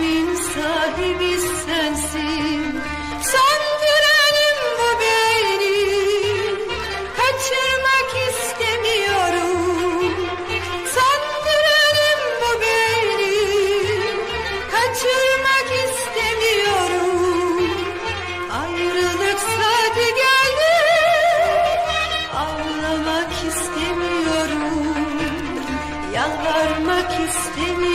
Kalbimin sahibi sensin. Söndürenim bu beni. Kaçırmak istemiyorum. Söndürenim bu beni. Kaçırmak istemiyorum. Ayrılık saati geldi. Ağlamak istemiyorum. Yalvarmak istemiyorum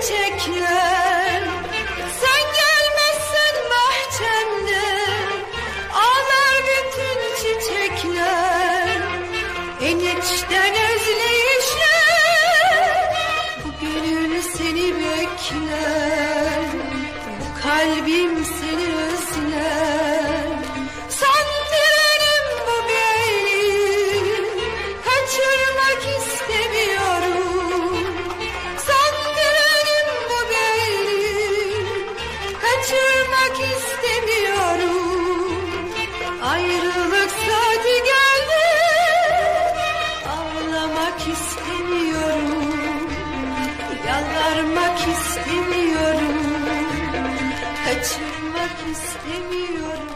çiçekler Sen gelmezsen bahçemde Ağlar bütün çiçekler. En içten özleyişle Bu gönül seni bekler. Bu kalbim seni özler Kaçırmak istemiyorum. Ayrılık saati geldi. Ağlamak istemiyorum. Yalvarmak istemiyorum. Kaçırmak istemiyorum